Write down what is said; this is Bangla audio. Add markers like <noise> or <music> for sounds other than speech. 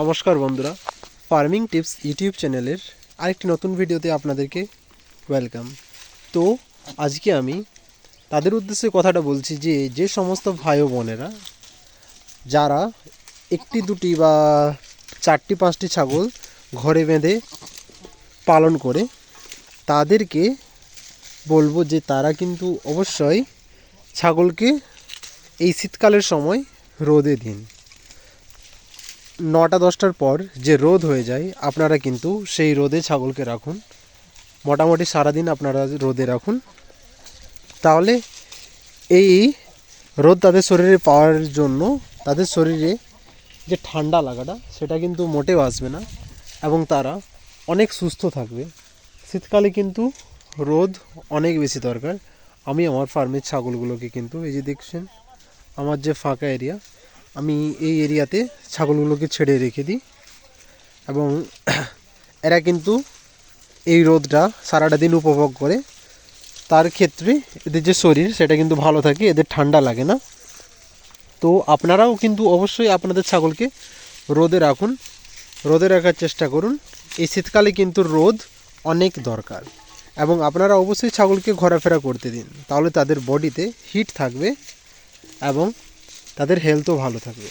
নমস্কার বন্ধুরা। ফার্মিং টিপস ইউটিউব চ্যানেলের আরেকটি নতুন ভিডিওতে আপনাদেরকে ওয়েলকাম তো, আজকে আমি তাদের উদ্দেশ্যে কথাটা বলছি যে যে সমস্ত ভাই বোনেরা, যারা একটি, দুটি বা চারটি, পাঁচটি ছাগল ঘরে বেঁধে পালন করে, তাদেরকে বলব যে, তারা কিন্তু অবশ্যই ছাগলকে এই শীতকালের সময় রোদে দিন। নটা দশটার পর যে রোদ হয়ে যায়, আপনারা কিন্তু সেই রোদে ছাগলকে রাখুন। মোটামুটি সারাদিন আপনারা রোদে রাখুন। তাহলে এই রোদ তাদের শরীরে পাওয়ার জন্য, তাদের শরীরে যে ঠান্ডা লাগাটা, সেটা কিন্তু মোটেও আসবে না এবং তারা অনেক সুস্থ থাকবে। শীতকালে কিন্তু রোদ অনেক বেশি দরকার। আমি আমার ফার্মের ছাগলগুলোকে কিন্তু এই যে দেখছেন, আমার যে ফাঁকা এরিয়া আমি এই এরিয়াতে ছাগলগুলোকে ছেড়ে রেখে দিই। এবং <clears throat> এরা কিন্তু এই রোদটা সারাটা দিন উপভোগ করে। তার ক্ষেত্রে এদের যে শরীর, সেটা কিন্তু ভালো থাকে, এদের ঠান্ডা লাগে না। তো আপনারাও কিন্তু অবশ্যই আপনাদের ছাগলকে রোদে রাখুন, রোদে রাখার চেষ্টা করুন। এই শীতকালে কিন্তু রোদ অনেক দরকার। এবং আপনারা অবশ্যই ছাগলকে ঘোরাফেরা করতে দিন। তাহলে তাদের বডিতে হিট থাকবে এবং তাদের হেলথও ভালো থাকবে।